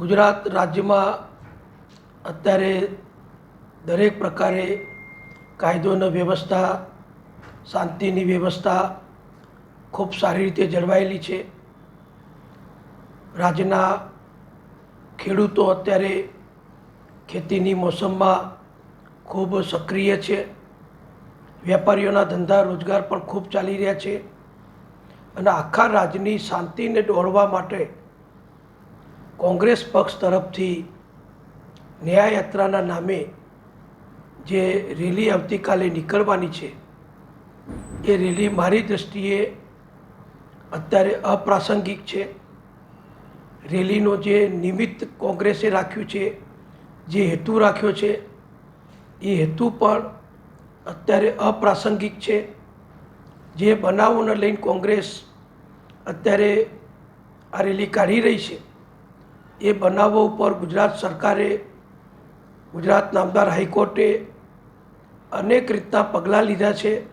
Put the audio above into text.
ગુજરાત રાજ્યમાં અત્યારે દરેક પ્રકારે કાયદોની વ્યવસ્થા, શાંતિની વ્યવસ્થા ખૂબ સારી રીતે જળવાયેલી છે. રાજ્યના ખેડૂતો અત્યારે ખેતીની મોસમમાં ખૂબ સક્રિય છે. વેપારીઓના ધંધા, રોજગાર પણ ખૂબ ચાલી રહ્યા છે. અને આખા રાજ્યની શાંતિને દોડવા માટે કોંગ્રેસ પક્ષ તરફથી ન્યાયયાત્રાના નામે જે રેલી આવતીકાલે નીકળવાની છે, એ રેલી મારી દૃષ્ટિએ અત્યારે અપ્રાસંગિક છે. રેલીનો જે નિમિત્ત કોંગ્રેસે રાખ્યું છે, જે હેતુ રાખ્યો છે, એ હેતુ પણ અત્યારે અપ્રાસંગિક છે. જે બનાવોને લઈને કોંગ્રેસ અત્યારે આ રેલી કાઢી રહી છે. એ બનાવો ઉપર ગુજરાત સરકારે ગુજરાત નામદાર હાઈકોર્ટે અનેક રીતના પગલાં લીધા છે.